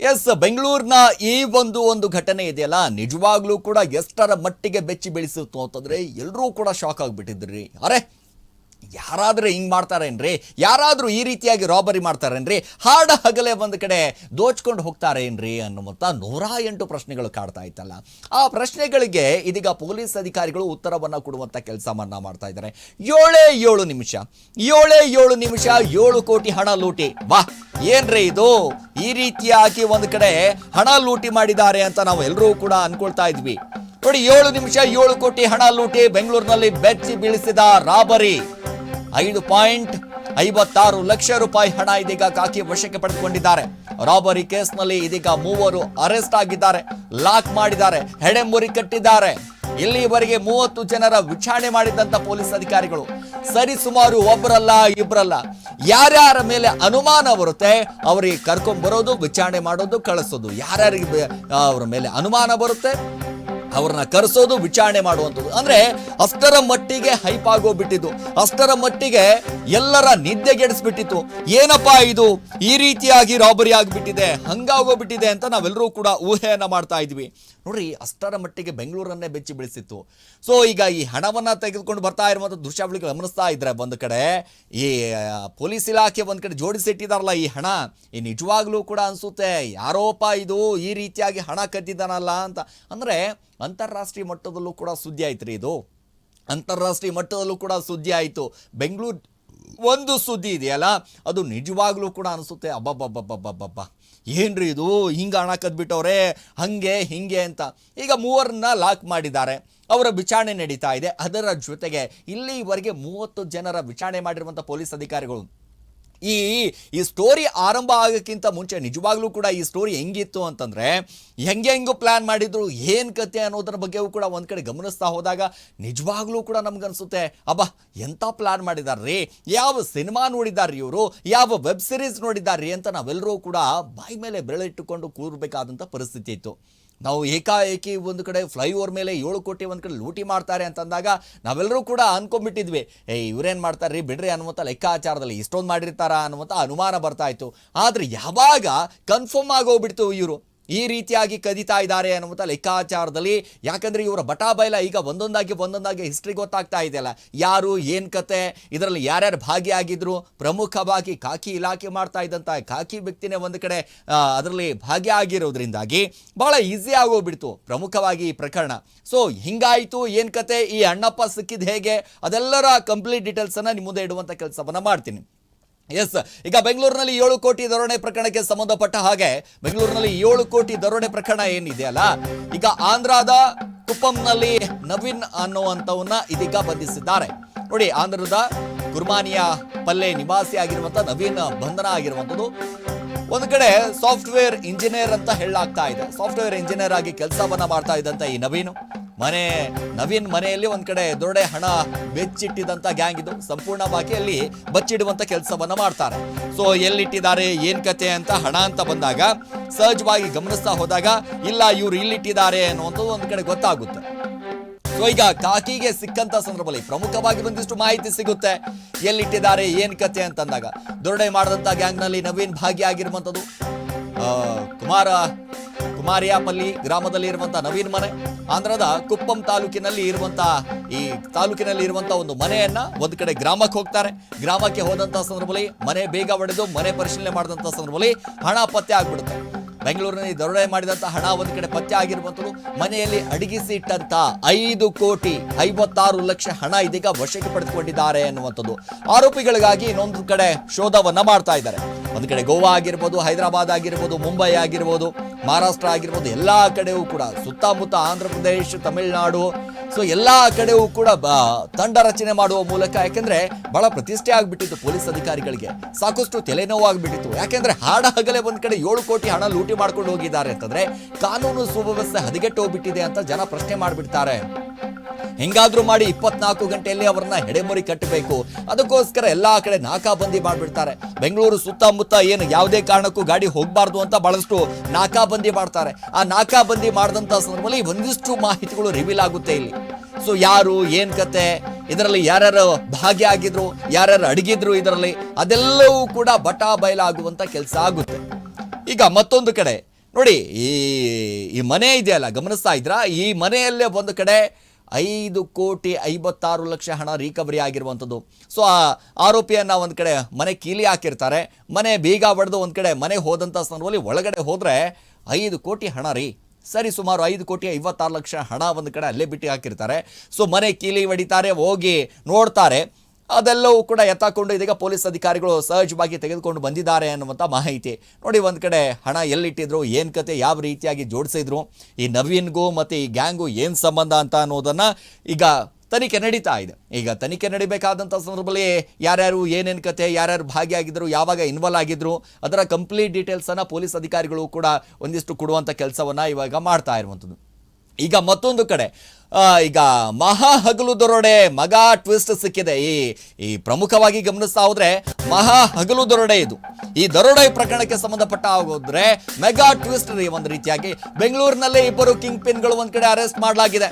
S ಬೆಂಗಳೂರಿನ ಈ ಒಂದು ಒಂದು ಘಟನೆ ಇದೆಯಲ್ಲ? ನಿಜವಾಗ್ಲೂ ಕೂಡ ಎಷ್ಟರ ಮಟ್ಟಿಗೆ ಬೆಚ್ಚಿ ಬೆಳೆಸಿತ್ತು ಅಂತಂದ್ರೆ ಎಲ್ಲರೂ ಕೂಡ ಶಾಕ್ ಆಗಿಬಿಟ್ಟಿದ್ರಿ. ಅರೆ ಯಾರಾದ್ರೂ ಹಿಂಗೆ ಮಾಡ್ತಾರೇನ್ರಿ? ಯಾರಾದರೂ ಈ ರೀತಿಯಾಗಿ ರಾಬರಿ ಮಾಡ್ತಾರೇನ್ರಿ? ಹಾಡ ಹಗಲೇ ಒಂದು ಕಡೆ ದೋಚ್ಕೊಂಡು ಹೋಗ್ತಾರೇನ್ರಿ ಅನ್ನುವಂಥ ನೂರ ಎಂಟು ಪ್ರಶ್ನೆಗಳು ಕಾಡ್ತಾ ಇತ್ತಲ್ಲ. ಆ ಪ್ರಶ್ನೆಗಳಿಗೆ ಇದೀಗ ಪೊಲೀಸ್ ಅಧಿಕಾರಿಗಳು ಉತ್ತರವನ್ನ ಕೊಡುವಂತ ಮನ್ನಾ ಮಾಡ್ತಾ ಇದ್ದಾರೆ ಏಳೇ ಏಳು ನಿಮಿಷ. ಏಳೇ ಏಳು ನಿಮಿಷ, ಏಳು ಕೋಟಿ ಹಣ ಲೂಟಿ. ವಾ, ಏನ್ರಿ ಇದು? ಈ ರೀತಿಯಾಗಿ ಒಂದು ಕಡೆ ಹಣ ಲೂಟಿ ಮಾಡಿದ್ದಾರೆ ಅಂತ ನಾವು ಎಲ್ಲರೂ ಕೂಡ ಅನ್ಕೊಳ್ತಾ ಇದ್ವಿ. ನೋಡಿ, ಏಳು ನಿಮಿಷ, ಏಳು ಕೋಟಿ ಹಣ ಲೂಟಿ ಬೆಂಗಳೂರಿನಲ್ಲಿ ಬೆಚ್ಚಿ ಬೀಳಿಸಿದ ರಾಬರಿ ಐದು ಪಾಯಿಂಟ್ ಐವತ್ತಾರು ಲಕ್ಷ ರೂಪಾಯಿ ಹಣ ಇದೀಗ ಕಾಕಿ ವಶಕ್ಕೆ ಪಡೆದುಕೊಂಡಿದ್ದಾರೆ. ರಾಬರಿ ಕೇಸ್ನಲ್ಲಿ ಇದೀಗ ಮೂವರು ಅರೆಸ್ಟ್ ಆಗಿದ್ದಾರೆ. ಲಾಕ್ ಮಾಡಿದ್ದಾರೆ. ಹೆಡೆಮುರಿ ಕಟ್ಟಿದ್ದಾರೆ. ಇಲ್ಲಿವರೆಗೆ ಮೂವತ್ತು ಜನರ ವಿಚಾರಣೆ ಮಾಡಿದಂತ ಪೊಲೀಸ್ ಅಧಿಕಾರಿಗಳು. ಸರಿ ಸುಮಾರು ಒಬ್ಬರಲ್ಲ ಇಬ್ಬರಲ್ಲ ಯಾರ್ಯಾರ ಮೇಲೆ ಅನುಮಾನ ಬರುತ್ತೆ, ಅವರಿಗೆ ಕರ್ಕೊಂಡ್ ಬರೋದು, ವಿಚಾರಣೆ ಮಾಡೋದು, ಕಳಿಸೋದು. ಯಾರ್ಯಾರಿಗೆ ಅವ್ರ ಮೇಲೆ ಅನುಮಾನ ಬರುತ್ತೆ? ಅವ್ರನ್ನ ಕರೆಸೋದು, ವಿಚಾರಣೆ ಮಾಡುವಂಥದ್ದು. ಅಂದ್ರೆ ಅಷ್ಟರ ಮಟ್ಟಿಗೆ ಹೈಪ್ ಆಗೋಗ್ಬಿಟ್ಟಿದ್ದು. ಅಷ್ಟರ ಮಟ್ಟಿಗೆ ಎಲ್ಲರ ನಿದ್ದೆಗೆಡಿಸ್ಬಿಟ್ಟಿತ್ತು. ಏನಪ್ಪಾ ಇದು? ಈ ರೀತಿಯಾಗಿ ರಾಬರಿ ಆಗಿಬಿಟ್ಟಿದೆ, ಹಂಗಾಗೋಗ್ಬಿಟ್ಟಿದೆ ಅಂತ ನಾವೆಲ್ಲರೂ ಕೂಡ ಊಹೆಯನ್ನ ಮಾಡ್ತಾ ಇದ್ವಿ. ನೋಡ್ರಿ ಅಷ್ಟರ ಮಟ್ಟಿಗೆ ಬೆಂಗಳೂರನ್ನೇ ಬೆಚ್ಚಿ ಬೆಳೆಸಿತ್ತು. ಸೊ ಈಗ ಈ ಹಣವನ್ನು ತೆಗೆದುಕೊಂಡು ಬರ್ತಾ ಇರುವಂಥ ದೃಶ್ಯಾವಳಿಗಳು ಗಮನಿಸ್ತಾ ಇದ್ರೆ ಒಂದು ಕಡೆ, ಈ ಪೊಲೀಸ್ ಇಲಾಖೆ ಒಂದು ಕಡೆ ಜೋಡಿಸಿಟ್ಟಿದಾರಲ್ಲ ಈ ಹಣ. ಈ ನಿಜವಾಗ್ಲೂ ಕೂಡ ಅನಿಸುತ್ತೆ ಯಾರೋಪ ಇದು ಈ ರೀತಿಯಾಗಿ ಹಣ ಕದ್ದಿದ್ದಾನಲ್ಲ ಅಂತ. ಅಂದರೆ, ಅಂತಾರಾಷ್ಟ್ರೀಯ ಮಟ್ಟದಲ್ಲೂ ಕೂಡ ಸುದ್ದಿ ಆಯ್ತು ರೀ ಇದು. ಅಂತಾರಾಷ್ಟ್ರೀಯ ಮಟ್ಟದಲ್ಲೂ ಕೂಡ ಸುದ್ದಿ ಆಯಿತು. ಬೆಂಗಳೂರು ಒಂದು ಸುದ್ದಿ ಇದೆಯಲ್ಲ, ಅದು ನಿಜವಾಗ್ಲೂ ಕೂಡ ಅನಿಸುತ್ತೆ. ಅಬ್ಬಬ್ಬಬ್ಬಬ್ಬಬ್ಬಬ್ಬ. ಏನ್ರಿ ಇದು? ಹಿಂಗೆ ಹಣ ಕದ್ಬಿಟ್ಟವ್ರೆ, ಹಂಗೆ, ಹಿಂಗೆ ಅಂತ. ಈಗ ಮೂವರನ್ನ ಲಾಕ್ ಮಾಡಿದ್ದಾರೆ. ಅವರ ವಿಚಾರಣೆ ನಡೀತಾ ಇದೆ. ಅದರ ಜೊತೆಗೆ ಇಲ್ಲಿವರೆಗೆ ಮೂವತ್ತು ಜನರ ವಿಚಾರಣೆ ಮಾಡಿರುವಂಥ ಪೊಲೀಸ್ ಅಧಿಕಾರಿಗಳು ಈ ಈ ಸ್ಟೋರಿ ಆರಂಭ ಆಗೋಕ್ಕಿಂತ ಮುಂಚೆ ನಿಜವಾಗ್ಲೂ ಕೂಡ ಈ ಸ್ಟೋರಿ ಹೆಂಗಿತ್ತು ಅಂತಂದರೆ ಹೆಂಗೆ ಹೆಂಗು ಪ್ಲ್ಯಾನ್ ಮಾಡಿದ್ರು, ಏನು ಕತೆ ಅನ್ನೋದ್ರ ಬಗ್ಗೆಯೂ ಕೂಡ ಒಂದು ಕಡೆ ಗಮನಿಸ್ತಾ ಹೋದಾಗ ನಿಜವಾಗ್ಲೂ ಕೂಡ ನಮ್ಗನ್ಸುತ್ತೆ, ಅಬ್ಬ ಎಂಥ ಪ್ಲ್ಯಾನ್ ಮಾಡಿದಾರ್ರಿ? ಯಾವ ಸಿನಿಮಾ ನೋಡಿದಾರ್ರಿ ಇವರು? ಯಾವ ವೆಬ್ ಸಿರೀಸ್ ನೋಡಿದಾರ್ರಿ ಅಂತ ನಾವೆಲ್ಲರೂ ಕೂಡ ಬಾಯಿ ಮೇಲೆ ಬೆರಳಿಟ್ಟುಕೊಂಡು ಕೂರಬೇಕಾದಂಥ ಪರಿಸ್ಥಿತಿ ಇತ್ತು. ನಾವು ಏಕಾಏಕಿ ಒಂದು ಕಡೆ ಫ್ಲೈಓವರ್ ಮೇಲೆ ಏಳು ಕೋಟಿ ಒಂದು ಕಡೆ ಲೂಟಿ ಮಾಡ್ತಾರೆ ಅಂತಂದಾಗ ನಾವೆಲ್ಲರೂ ಕೂಡ ಅನ್ಕೊಂಡ್ಬಿಟ್ಟಿದ್ವಿ. ಏ, ಇವ್ರೇನು ಮಾಡ್ತಾರ್ರಿ? ಬಿಡ್ರಿ ಅನ್ನುವಂಥ ಲೆಕ್ಕಾಚಾರದಲ್ಲಿ ಇಷ್ಟೊಂದು ಮಾಡಿರ್ತಾರ ಅನ್ನುವಂಥ ಅನುಮಾನ ಬರ್ತಾ ಇತ್ತು. ಆದರೆ ಯಾವಾಗ ಕನ್ಫರ್ಮ್ ಆಗೋಗ್ಬಿಡ್ತು ಇವರು? ಈ ರೀತಿಯಾಗಿ ಕದೀತಾ ಇದ್ದಾರೆ ಅನ್ನುವಂಥ ಲೆಕ್ಕಾಚಾರದಲ್ಲಿ, ಯಾಕಂದರೆ ಇವರ ಬಟಾ ಬೈಲ ಈಗ ಒಂದೊಂದಾಗಿ ಒಂದೊಂದಾಗಿ ಹಿಸ್ಟ್ರಿ ಗೊತ್ತಾಗ್ತಾ ಇದೆಯಲ್ಲ. ಯಾರು, ಏನು ಕತೆ, ಇದರಲ್ಲಿ ಯಾರ್ಯಾರು ಭಾಗಿಯಾಗಿದ್ರು, ಪ್ರಮುಖವಾಗಿ ಖಾಕಿ ಇಲಾಖೆ ಮಾಡ್ತಾ ಇದ್ದಂಥ ಖಾಕಿ ವ್ಯಕ್ತಿನೇ ಒಂದು ಕಡೆ ಅದರಲ್ಲಿ ಭಾಗಿಯಾಗಿರೋದ್ರಿಂದಾಗಿ ಭಾಳ ಈಸಿ ಆಗೋಗ್ಬಿಡ್ತು ಪ್ರಮುಖವಾಗಿ ಈ ಪ್ರಕರಣ. ಸೊ ಹಿಂಗಾಯಿತು, ಏನು ಕತೆ, ಈ ಅಣ್ಣಪ್ಪ ಸಿಕ್ಕಿದ ಹೇಗೆ, ಅದೆಲ್ಲರ ಕಂಪ್ಲೀಟ್ ಡೀಟೇಲ್ಸನ್ನು ನಿಮ್ಮ ಮುಂದೆ ಇಡುವಂಥ ಕೆಲಸವನ್ನು ಮಾಡ್ತೀನಿ. ಎಸ್ ಈಗ ಬೆಂಗಳೂರಿನಲ್ಲಿ ಏಳು ಕೋಟಿ ದರೋಣೆ ಪ್ರಕರಣಕ್ಕೆ ಸಂಬಂಧಪಟ್ಟ ಹಾಗೆ ಬೆಂಗಳೂರಿನಲ್ಲಿ ಏಳು ಕೋಟಿ ದರೋಣೆ ಪ್ರಕರಣ ಏನಿದೆಯಲ್ಲ ಈಗ ಆಂಧ್ರದ ಕುಪ್ಪಂನಲ್ಲಿ ನವೀನ್ ಅನ್ನುವಂಥವನ್ನ ಇದೀಗ ಬಂಧಿಸಿದ್ದಾರೆ. ನೋಡಿ, ಆಂಧ್ರದ ಗುರ್ಮಾನಿಯ ಪಲ್ಲೆ ನಿವಾಸಿ ಆಗಿರುವಂತ ನವೀನ್ ಬಂಧನ ಆಗಿರುವಂಥದ್ದು. ಒಂದು ಕಡೆ ಸಾಫ್ಟ್ವೇರ್ ಇಂಜಿನಿಯರ್ ಅಂತ ಹೇಳಲಾಗ್ತಾ ಇದೆ. ಸಾಫ್ಟ್ವೇರ್ ಇಂಜಿನಿಯರ್ ಆಗಿ ಕೆಲಸವನ್ನ ಮಾಡ್ತಾ ಇದ್ದಂತ ಈ ನವೀನ್. ಮನೆ, ನವೀನ್ ಮನೆಯಲ್ಲಿ ಒಂದ್ ಕಡೆ ದೊಡ್ಡ ಹಣ ಬೆಚ್ಚಿಟ್ಟಿದಂತ ಗ್ಯಾಂಗ್ ಇದು. ಸಂಪೂರ್ಣವಾಗಿ ಅಲ್ಲಿ ಬಚ್ಚಿಡುವಂತ ಕೆಲಸವನ್ನ ಮಾಡ್ತಾರೆ. ಸೊ ಎಲ್ಲಿಟ್ಟಿದ್ದಾರೆ, ಏನ್ ಕತೆ ಅಂತ ಹಣ ಅಂತ ಬಂದಾಗ, ಸಹಜವಾಗಿ ಗಮನಿಸ್ತಾ ಹೋದಾಗ, ಇಲ್ಲ, ಇವ್ರು ಇಲ್ಲಿಟ್ಟಿದ್ದಾರೆ ಅನ್ನುವಂಥದ್ದು ಒಂದ್ ಕಡೆ ಗೊತ್ತಾಗುತ್ತೆ. ಸೊ ಈಗ ಕಾಕಿಗೆ ಸಿಕ್ಕಂತ ಸಂದರ್ಭದಲ್ಲಿ ಪ್ರಮುಖವಾಗಿ ಒಂದಿಷ್ಟು ಮಾಹಿತಿ ಸಿಗುತ್ತೆ. ಎಲ್ಲಿಟ್ಟಿದ್ದಾರೆ, ಏನ್ ಕತೆ ಅಂತಂದಾಗ ದೊರಡೆ ಮಾಡಿದಂತ ಗ್ಯಾಂಗ್ನಲ್ಲಿ ನವೀನ್ ಭಾಗಿಯಾಗಿರುವಂಥದ್ದು ಕುಮಾರ ಕುಮಾರಿಯಾಪಲ್ಲಿ ಗ್ರಾಮದಲ್ಲಿ ಇರುವಂತಹ ನವೀನ್ ಮನೆ, ಆಂಧ್ರದ ಕುಪ್ಪಂ ತಾಲೂಕಿನಲ್ಲಿ ಇರುವಂತಹ ಈ ತಾಲೂಕಿನಲ್ಲಿ ಇರುವಂತಹ ಒಂದು ಮನೆಯನ್ನ ಒಂದು ಕಡೆ ಗ್ರಾಮಕ್ಕೆ ಹೋಗ್ತಾರೆ. ಗ್ರಾಮಕ್ಕೆ ಹೋದಂತಹ ಸಂದರ್ಭದಲ್ಲಿ ಮನೆ ಬೇಗ ಒಡೆದು ಮನೆ ಪರಿಶೀಲನೆ ಮಾಡಿದಂತಹ ಸಂದರ್ಭದಲ್ಲಿ ಹಣ ಪತ್ತೆ ಆಗ್ಬಿಡುತ್ತೆ. ಬೆಂಗಳೂರಿನಲ್ಲಿ ದರೋಡೆ ಮಾಡಿದಂತ ಹಣ ಒಂದು ಕಡೆ ಪತ್ತೆ ಆಗಿರುವಂಥದ್ದು ಮನೆಯಲ್ಲಿ ಅಡಗಿಸಿ ಇಟ್ಟಂತ ಐದು ಕೋಟಿ ಐವತ್ತಾರು ಲಕ್ಷ ಹಣ ಇದೀಗ ವಶಕ್ಕೆ ಪಡೆದುಕೊಂಡಿದ್ದಾರೆ ಅನ್ನುವಂಥದ್ದು. ಆರೋಪಿಗಳಿಗಾಗಿ ಇನ್ನೊಂದು ಕಡೆ ಶೋಧವನ್ನ ಮಾಡ್ತಾ ಇದ್ದಾರೆ. ಒಂದು ಕಡೆ ಗೋವಾ ಆಗಿರ್ಬೋದು, ಹೈದರಾಬಾದ್ ಆಗಿರ್ಬೋದು, ಮುಂಬೈ ಆಗಿರ್ಬೋದು ಮಹಾರಾಷ್ಟ್ರ ಆಗಿರ್ಬೋದು ಎಲ್ಲ ಕಡೆಯೂ ಕೂಡ, ಸುತ್ತಮುತ್ತ ಆಂಧ್ರ ಪ್ರದೇಶ, ತಮಿಳುನಾಡು ಸೊ ಎಲ್ಲ ಕಡೆಯೂ ಕೂಡ ತಂಡ ರಚನೆ ಮಾಡುವ ಮೂಲಕ, ಯಾಕೆಂದ್ರೆ ಬಹಳ ಪ್ರತಿಷ್ಠೆ ಆಗಿಬಿಟ್ಟಿತ್ತು ಪೊಲೀಸ್ ಅಧಿಕಾರಿಗಳಿಗೆ. ಸಾಕಷ್ಟು ತಲೆನೋವು ಆಗಿಬಿಟ್ಟಿತ್ತು ಯಾಕೆಂದ್ರೆ ಹಾಡ ಹಗಲೇ ಒಂದ್ ಕಡೆ ಏಳು ಕೋಟಿ ಹಣ ಲೂಟಿ ಮಾಡ್ಕೊಂಡು ಹೋಗಿದ್ದಾರೆ ಅಂತಂದ್ರೆ ಕಾನೂನು ಸುವ್ಯವಸ್ಥೆ ಹದಗೆಟ್ಟು ಹೋಗ್ಬಿಟ್ಟಿದೆ ಅಂತ ಜನ ಪ್ರಶ್ನೆ ಮಾಡ್ಬಿಡ್ತಾರೆ. ಹೆಂಗಾದ್ರೂ ಮಾಡಿ ಇಪ್ಪತ್ನಾಲ್ಕು ಗಂಟೆಯಲ್ಲಿ ಅವ್ರನ್ನ ಹೆಡೆಮುರಿ ಕಟ್ಟಬೇಕು. ಅದಕ್ಕೋಸ್ಕರ ಎಲ್ಲಾ ಕಡೆ ನಾಕಾಬಂದಿ ಮಾಡ್ಬಿಡ್ತಾರೆ. ಬೆಂಗಳೂರು ಸುತ್ತಮುತ್ತ ಏನು ಯಾವುದೇ ಕಾರಣಕ್ಕೂ ಗಾಡಿ ಹೋಗಬಾರ್ದು ಅಂತ ಬಹಳಷ್ಟು ನಾಕಾಬಂದಿ ಮಾಡ್ತಾರೆ. ಆ ನಾಕಾಬಂದಿ ಮಾಡಿದಂತ ಸಂದರ್ಭದಲ್ಲಿ ಒಂದಿಷ್ಟು ಮಾಹಿತಿಗಳು ರಿವೀಲ್ ಆಗುತ್ತೆ ಇಲ್ಲಿ. ಸೊ ಯಾರು, ಏನ್ ಕತೆ, ಇದರಲ್ಲಿ ಯಾರ್ಯಾರು ಭಾಗಿಯಾಗಿದ್ರು ಯಾರ್ಯಾರು ಅಡಗಿದ್ರು ಇದರಲ್ಲಿ, ಅದೆಲ್ಲವೂ ಕೂಡ ಬಟಾ ಬಯಲಾಗುವಂತ ಕೆಲಸ ಆಗುತ್ತೆ. ಈಗ ಮತ್ತೊಂದು ಕಡೆ, ನೋಡಿ, ಈ ಈ ಮನೆ ಇದೆಯಲ್ಲ, ಗಮನಿಸ್ತಾ ಇದ್ರ ಈ ಮನೆಯಲ್ಲೇ ಒಂದು ಕಡೆ ಐದು ಕೋಟಿ ಐವತ್ತಾರು ಲಕ್ಷ ಹಣ ರಿಕವರಿ ಆಗಿರುವಂಥದ್ದು. ಸೊ ಆ ಆರೋಪಿಯನ್ನು ಒಂದು ಕಡೆ ಮನೆ ಕೀಲಿ ಹಾಕಿರ್ತಾರೆ, ಮನೆ ಬೀಗ ಹೊಡೆದು ಒಂದು ಕಡೆ ಮನೆ ಹೋದಂಥ ಸಂದರ್ಭದಲ್ಲಿ ಒಳಗಡೆ ಹೋದರೆ ಐದು ಕೋಟಿ ಹಣ ರೀ. ಸರಿ, ಸುಮಾರು ಐದು ಕೋಟಿ ಐವತ್ತಾರು ಲಕ್ಷ ಹಣ ಒಂದು ಕಡೆ ಅಲ್ಲೇ ಬಿಟ್ಟು ಹಾಕಿರ್ತಾರೆ. ಸೊ ಮನೆ ಕೀಲಿ ಹೊಡಿತಾರೆ, ಹೋಗಿ ನೋಡ್ತಾರೆ. ಅದೆಲ್ಲವೂ ಕೂಡ ಎತ್ತಾಕೊಂಡು ಇದೀಗ ಪೊಲೀಸ್ ಅಧಿಕಾರಿಗಳು ಸಹಜವಾಗಿ ತೆಗೆದುಕೊಂಡು ಬಂದಿದ್ದಾರೆ ಅನ್ನುವಂಥ ಮಾಹಿತಿ. ನೋಡಿ, ಒಂದು ಕಡೆ ಹಣ ಎಲ್ಲಿಟ್ಟಿದ್ರು, ಏನು ಕತೆ, ಯಾವ ರೀತಿಯಾಗಿ ಜೋಡಿಸಿದ್ರು, ಈ ನವೀನ್ಗೂ ಮತ್ತು ಈ ಗ್ಯಾಂಗು ಏನು ಸಂಬಂಧ ಅಂತ ಅನ್ನೋದನ್ನು ಈಗ ತನಿಖೆ ನಡೀತಾ ಇದೆ. ಈಗ ತನಿಖೆ ನಡಿಬೇಕಾದಂಥ ಸಂದರ್ಭದಲ್ಲಿ ಯಾರ್ಯಾರು ಏನೇನು ಕತೆ, ಯಾರ್ಯಾರು ಭಾಗಿಯಾಗಿದ್ದರು ಯಾವಾಗ ಇನ್ವಾಲ್ವ್ ಆಗಿದ್ರು, ಅದರ ಕಂಪ್ಲೀಟ್ ಡೀಟೇಲ್ಸನ್ನು ಪೊಲೀಸ್ ಅಧಿಕಾರಿಗಳು ಕೂಡ ಒಂದಿಷ್ಟು ಕೊಡುವಂಥ ಕೆಲಸವನ್ನು ಇವಾಗ ಮಾಡ್ತಾ ಇರುವಂಥದ್ದು ಈಗ ಮತ್ತೊಂದು ಕಡೆ ಈಗ ಮಹಾ ಹಗಲು ದೊರಡೆ ಮಗ ಟ್ವಿಸ್ಟ್ ಸಿಕ್ಕಿದೆ. ಈ ಈ ಪ್ರಮುಖವಾಗಿ ಗಮನಿಸ್ತಾ ಹೋದ್ರೆ ಮಹಾ ಹಗಲು ದೊರಡೆ ಇದು. ಈ ದರೋಡೆ ಪ್ರಕರಣಕ್ಕೆ ಸಂಬಂಧಪಟ್ಟ ಹೋದ್ರೆ ಮೆಗಾ ಟ್ವಿಸ್ಟ್ ಒಂದು ರೀತಿಯಾಗಿ. ಬೆಂಗಳೂರಿನಲ್ಲೇ ಇಬ್ಬರು ಕಿಂಗ್ ಪಿನ್ಗಳು ಒಂದ್ ಕಡೆ ಅರೆಸ್ಟ್ ಮಾಡಲಾಗಿದೆ.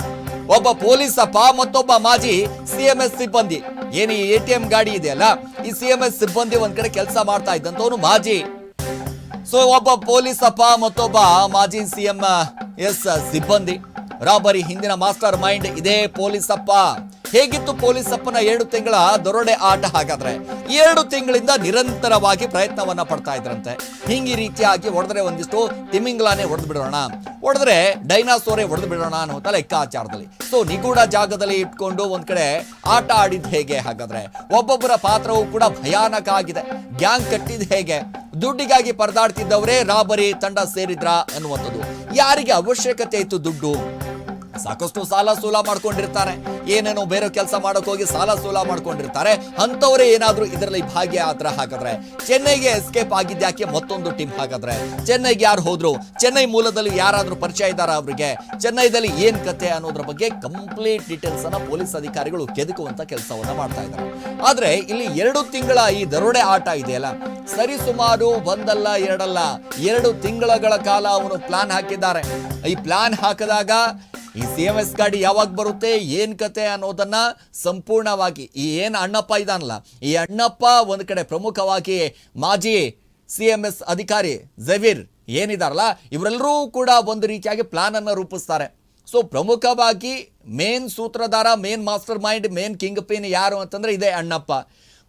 ಒಬ್ಬ ಪೊಲೀಸ್ ಅಪ್ಪ, ಮತ್ತೊಬ್ಬ ಮಾಜಿ ಸಿ ಎಂ ಸಿಎಂಎಸ್ ಸಿಬ್ಬಂದಿ. ಏನು ಈ ಎ ಟಿ ಎಂ ಗಾಡಿ ಇದೆಯಲ್ಲ ಈ ಸಿಎಂಎಸ್ ಸಿಬ್ಬಂದಿ ಒಂದ್ ಕಡೆ ಕೆಲಸ ಮಾಡ್ತಾ ಇದ್ದಂತವನು ಮಾಜಿ. ಸೊ ಒಬ್ಬ ಪೊಲೀಸ್ ಅಪ್ಪ, ಮತ್ತೊಬ್ಬ ಮಾಜಿ ಸಿ ಎಂ ಎಸ್ ಸಿಬ್ಬಂದಿ. ರಾಬರಿ ಹಿಂದಿನ ಮಾಸ್ಟರ್ ಮೈಂಡ್ ಇದೇ ಪೊಲೀಸಪ್ಪ. ಹೇಗಿತ್ತು ಪೊಲೀಸಪ್ಪನ ಎರಡು ತಿಂಗಳ ದೊರಡೆ ಆಟ? ಹಾಗಾದ್ರೆ ಎರಡು ತಿಂಗಳಿಂದ ನಿರಂತರವಾಗಿ ಪ್ರಯತ್ನವನ್ನ ಪಡ್ತಾ ಇದ್ರಂತೆ. ಹಿಂಗಿ ರೀತಿಯಾಗಿ ಹೊಡೆದ್ರೆ ಒಂದಿಷ್ಟು ತಿಮಿಂಗ್ಲಾನೇ ಹೊಡೆದು ಬಿಡೋಣ. ಹೊಡೆದ್ರೆ ಡೈನಾಸೋರೇ ಹೊಡೆದು ಬಿಡೋಣ ಅನ್ನೋ ಲೆಕ್ಕಾಚಾರದಲ್ಲಿ. ಸೊ ನಿಗೂಢ ಜಾಗದಲ್ಲಿ ಇಟ್ಕೊಂಡು ಒಂದ್ ಕಡೆ ಆಟ ಆಡಿದ್ ಹೇಗೆ? ಹಾಗಾದ್ರೆ ಒಬ್ಬೊಬ್ಬರ ಪಾತ್ರವೂ ಕೂಡ ಭಯಾನಕ ಆಗಿದೆ. ಗ್ಯಾಂಗ್ ಕಟ್ಟಿದ್ ಹೇಗೆ? ದುಡ್ಡಿಗಾಗಿ ಪರದಾಡ್ತಿದ್ದವರೇ ರಾಬರಿ ತಂಡ ಸೇರಿದ್ರ ಅನ್ನುವಂಥದ್ದು. ಯಾರಿಗೆ ಅವಶ್ಯಕತೆ ಇತ್ತು ದುಡ್ಡು? ಸಾಕಷ್ಟು ಸಾಲ ಸೂಲ ಮಾಡ್ಕೊಂಡಿರ್ತಾರೆ. ಏನೇನೋ ಬೇರೆ ಕೆಲಸ ಮಾಡೋಕೆ ಹೋಗಿ ಸಾಲ ಸೂಲ ಮಾಡ್ಕೊಂಡಿರ್ತಾರೆ. ಅಂಥವರೇ ಏನಾದರೂ ಇದರಲ್ಲಿ ಭಾಗ್ಯ ಆದ್ರೆ ಹಾಗಾದ್ರೆ. ಚೆನ್ನೈಗೆ ಎಸ್ಕೇಪ್ ಆಗಿದ್ಯಾಕೆ ಮತ್ತೊಂದು ಟೀಮ್ ಹಾಗಾದ್ರೆ? ಚೆನ್ನೈಗೆ ಯಾರು ಹೋದ್ರು? ಚೆನ್ನೈ ಮೂಲದಲ್ಲಿ ಯಾರಾದರೂ ಪರಿಚಯ ಇದ್ದಾರಾ ಅವರಿಗೆ? ಚೆನ್ನೈದಲ್ಲಿ ಏನ್ ಕತೆ ಅನ್ನೋದ್ರ ಬಗ್ಗೆ ಕಂಪ್ಲೀಟ್ ಡೀಟೇಲ್ಸ್ ಅನ್ನ ಪೊಲೀಸ್ ಅಧಿಕಾರಿಗಳು ಕೆದಕುವಂತ ಕೆಲಸವನ್ನ ಮಾಡ್ತಾ ಇದ್ದಾರೆ. ಆದ್ರೆ ಇಲ್ಲಿ ಎರಡು ತಿಂಗಳ ಈ ದರೋಡೆ ಆಟ ಇದೆಯಲ್ಲ? ಸರಿ ಸುಮಾರು ಒಂದಲ್ಲ ಎರಡಲ್ಲ ಎರಡು ತಿಂಗಳಗಳ ಕಾಲ ಅವನು ಪ್ಲಾನ್ ಹಾಕಿದ್ದಾರೆ. ಈ ಪ್ಲಾನ್ ಹಾಕಿದಾಗ ಈ ಸಿ ಎಂ ಎಸ್ ಗಾಡಿ ಯಾವಾಗ ಬರುತ್ತೆ, ಏನ್ ಕತೆ ಅನ್ನೋದನ್ನ ಸಂಪೂರ್ಣವಾಗಿ ಈ ಏನು ಅಣ್ಣಪ್ಪ ಇದಾನಲ್ಲ, ಈ ಅಣ್ಣಪ್ಪ ಒಂದು ಕಡೆ ಪ್ರಮುಖವಾಗಿ ಮಾಜಿ ಸಿ ಎಂ ಎಸ್ ಅಧಿಕಾರಿ ಜವೀರ್ ಏನಿದಾರಲ್ಲ ಇವರೆಲ್ಲರೂ ಕೂಡ ಒಂದು ರೀತಿಯಾಗಿ ಪ್ಲಾನ್ ಅನ್ನ ರೂಪಿಸ್ತಾರೆ. ಸೊ ಪ್ರಮುಖವಾಗಿ main ಸೂತ್ರಧಾರ main master mind main kingpin ಯಾರು ಅಂತಂದ್ರೆ ಇದೇ ಅಣ್ಣಪ್ಪ.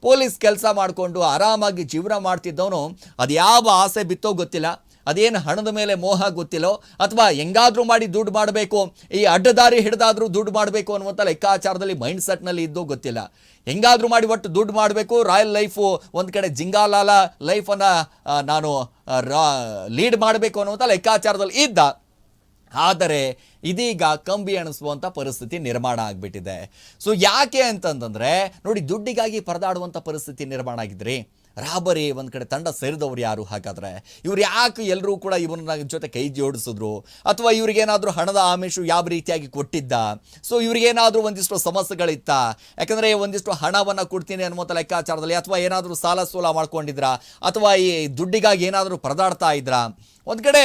ಪೊಲೀಸ್ ಕೆಲಸ ಮಾಡಿಕೊಂಡು ಆರಾಮಾಗಿ ಜೀವನ ಮಾಡ್ತಿದ್ದವನು ಅದು ಯಾವ ಆಸೆ ಬಿತ್ತೋ ಗೊತ್ತಿಲ್ಲ. ಅದೇನು ಹಣದ ಮೇಲೆ ಮೋಹ ಗೊತ್ತಿಲ್ಲೋ ಅಥವಾ ಹೆಂಗಾದರೂ ಮಾಡಿ ದುಡ್ಡು ಮಾಡಬೇಕು, ಈ ಅಡ್ಡದಾರಿ ಹಿಡಿದಾದರೂ ದುಡ್ಡು ಮಾಡಬೇಕು ಅನ್ನುವಂಥ ಲೆಕ್ಕಾಚಾರದಲ್ಲಿ ಮೈಂಡ್ ಸೆಟ್ನಲ್ಲಿ ಇದ್ದೋ ಗೊತ್ತಿಲ್ಲ. ಹೆಂಗಾದರೂ ಮಾಡಿ ಒಟ್ಟು ದುಡ್ಡು ಮಾಡಬೇಕು, ರಾಯಲ್ ಲೈಫು ಒಂದು ಕಡೆ ಜಿಂಗಾಲಾಲ ಲೈಫನ್ನು ನಾನು ಲೀಡ್ ಮಾಡಬೇಕು ಅನ್ನುವಂಥ ಲೆಕ್ಕಾಚಾರದಲ್ಲಿ ಇದ್ದ. ಆದರೆ ಇದೀಗ ಕಂಬಿ ಎಣಿಸುವಂಥ ಪರಿಸ್ಥಿತಿ ನಿರ್ಮಾಣ ಆಗಿಬಿಟ್ಟಿದೆ. ಸೊ ಯಾಕೆ ಅಂತಂದರೆ, ನೋಡಿ ದುಡ್ಡಿಗಾಗಿ ಪರದಾಡುವಂಥ ಪರಿಸ್ಥಿತಿ ನಿರ್ಮಾಣ ಆಗಿದ್ರಿ. ರಾಬರಿ ಒಂದು ಕಡೆ ತಂಡ ಸೇರಿದವರು ಯಾರು? ಹಾಗಾದರೆ ಇವ್ರು ಯಾಕೆ ಎಲ್ಲರೂ ಕೂಡ ಇವನ ಜೊತೆ ಕೈ ಜೋಡಿಸಿದ್ರು? ಅಥವಾ ಇವ್ರಿಗೇನಾದರೂ ಹಣದ ಆಮಿಷ ಯಾವ ರೀತಿಯಾಗಿ ಕೊಟ್ಟಿದ್ದ? ಸೊ ಇವ್ರಿಗೇನಾದರೂ ಒಂದಿಷ್ಟು ಸಮಸ್ಯೆಗಳಿತ್ತ? ಯಾಕಂದರೆ ಒಂದಿಷ್ಟು ಹಣವನ್ನು ಕೊಡ್ತೀನಿ ಅನ್ನುವಂಥ ಲೆಕ್ಕಾಚಾರದಲ್ಲಿ ಅಥವಾ ಏನಾದರೂ ಸಾಲ ಸೂಲ ಮಾಡ್ಕೊಂಡಿದ್ರಾ? ಅಥವಾ ಈ ದುಡ್ಡಿಗಾಗಿ ಏನಾದರೂ ಪರದಾಡ್ತಾ ಇದ್ರಾ? ಒಂದು ಕಡೆ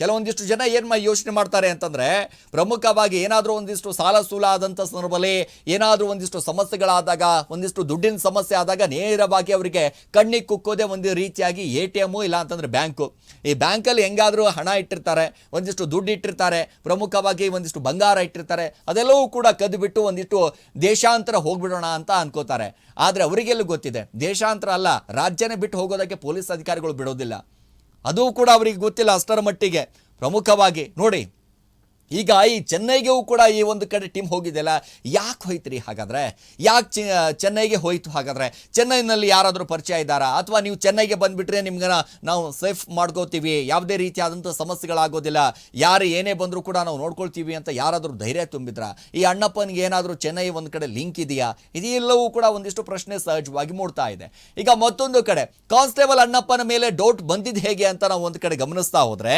ಕೆಲವೊಂದಿಷ್ಟು ಜನ ಏನು ಯೋಚನೆ ಮಾಡ್ತಾರೆ ಅಂತಂದರೆ, ಪ್ರಮುಖವಾಗಿ ಏನಾದರೂ ಒಂದಿಷ್ಟು ಸಾಲ ಸೂಲ ಆದಂಥ ಸಂದರ್ಭದಲ್ಲಿ ಏನಾದರೂ ಒಂದಿಷ್ಟು ಸಮಸ್ಯೆಗಳಾದಾಗ, ಒಂದಿಷ್ಟು ದುಡ್ಡಿನ ಸಮಸ್ಯೆ ಆದಾಗ ನೇರವಾಗಿ ಅವರಿಗೆ ಕಣ್ಣಿಗೆ ಕುಕ್ಕೋದೆ ಒಂದು ರೀತಿಯಾಗಿ ಎ ಟಿ ಎಮ್ಮು ಇಲ್ಲ ಅಂತಂದರೆ ಬ್ಯಾಂಕು. ಈ ಬ್ಯಾಂಕಲ್ಲಿ ಹೆಂಗಾದರೂ ಹಣ ಇಟ್ಟಿರ್ತಾರೆ, ಒಂದಿಷ್ಟು ದುಡ್ಡು ಇಟ್ಟಿರ್ತಾರೆ, ಪ್ರಮುಖವಾಗಿ ಒಂದಿಷ್ಟು ಬಂಗಾರ ಇಟ್ಟಿರ್ತಾರೆ, ಅದೆಲ್ಲವೂ ಕೂಡ ಕದ್ದುಬಿಟ್ಟು ಒಂದಿಷ್ಟು ದೇಶಾಂತರ ಹೋಗ್ಬಿಡೋಣ ಅಂತ ಅನ್ಕೋತಾರೆ. ಆದರೆ ಅವರಿಗೆಲ್ಲೂ ಗೊತ್ತಿದೆ, ದೇಶಾಂತರ ಅಲ್ಲ, ರಾಜ್ಯನೇ ಬಿಟ್ಟು ಹೋಗೋದಕ್ಕೆ ಪೊಲೀಸ್ ಅಧಿಕಾರಿಗಳು ಬಿಡೋದಿಲ್ಲ. ಅದು ಕೂಡ ಅವರಿಗೆ ಗೊತ್ತಿಲ್ಲ ಅಷ್ಟರ ಮಟ್ಟಿಗೆ ಪ್ರಮುಖವಾಗಿ. ನೋಡಿ. ಈಗ ಈ ಚೆನ್ನೈಗೂ ಕೂಡ ಈ ಒಂದು ಕಡೆ ಟೀಮ್ ಹೋಗಿದೆಯಲ್ಲ? ಯಾಕೆ ಹೋಯ್ತ್ರಿ ಹಾಗಾದ್ರೆ? ಯಾಕೆ ಚೆನ್ನೈಗೆ ಹೋಯಿತು ಹಾಗಾದರೆ? ಚೆನ್ನೈನಲ್ಲಿ ಯಾರಾದರೂ ಪರಿಚಯ ಇದ್ದಾರಾ? ಅಥವಾ ನೀವು ಚೆನ್ನೈಗೆ ಬಂದುಬಿಟ್ರೆ ನಿಮ್ಗೆ ನಾವು ಸೇಫ್ ಮಾಡ್ಕೋತೀವಿ, ಯಾವುದೇ ರೀತಿಯಾದಂಥ ಸಮಸ್ಯೆಗಳಾಗೋದಿಲ್ಲ, ಯಾರು ಏನೇ ಬಂದರೂ ಕೂಡ ನಾವು ನೋಡ್ಕೊಳ್ತೀವಿ ಅಂತ ಯಾರಾದರೂ ಧೈರ್ಯ ತುಂಬಿದ್ರ? ಈ ಅಣ್ಣಪ್ಪನಿಗೆ ಏನಾದರೂ ಚೆನ್ನೈ ಒಂದು ಕಡೆ ಲಿಂಕ್ ಇದೆಯಾ? ಇದೆಲ್ಲವೂ ಕೂಡ ಒಂದಿಷ್ಟು ಪ್ರಶ್ನೆ ಸಹಜವಾಗಿ ಮೂಡ್ತಾ ಇದೆ. ಈಗ ಮತ್ತೊಂದು ಕಡೆ, ಕಾನ್ಸ್ಟೇಬಲ್ ಅಣ್ಣಪ್ಪನ ಮೇಲೆ ಡೌಟ್ ಬಂದಿದ್ದು ಹೇಗೆ ಅಂತ ನಾವು ಒಂದು ಕಡೆ ಗಮನಿಸ್ತಾ ಹೋದ್ರೆ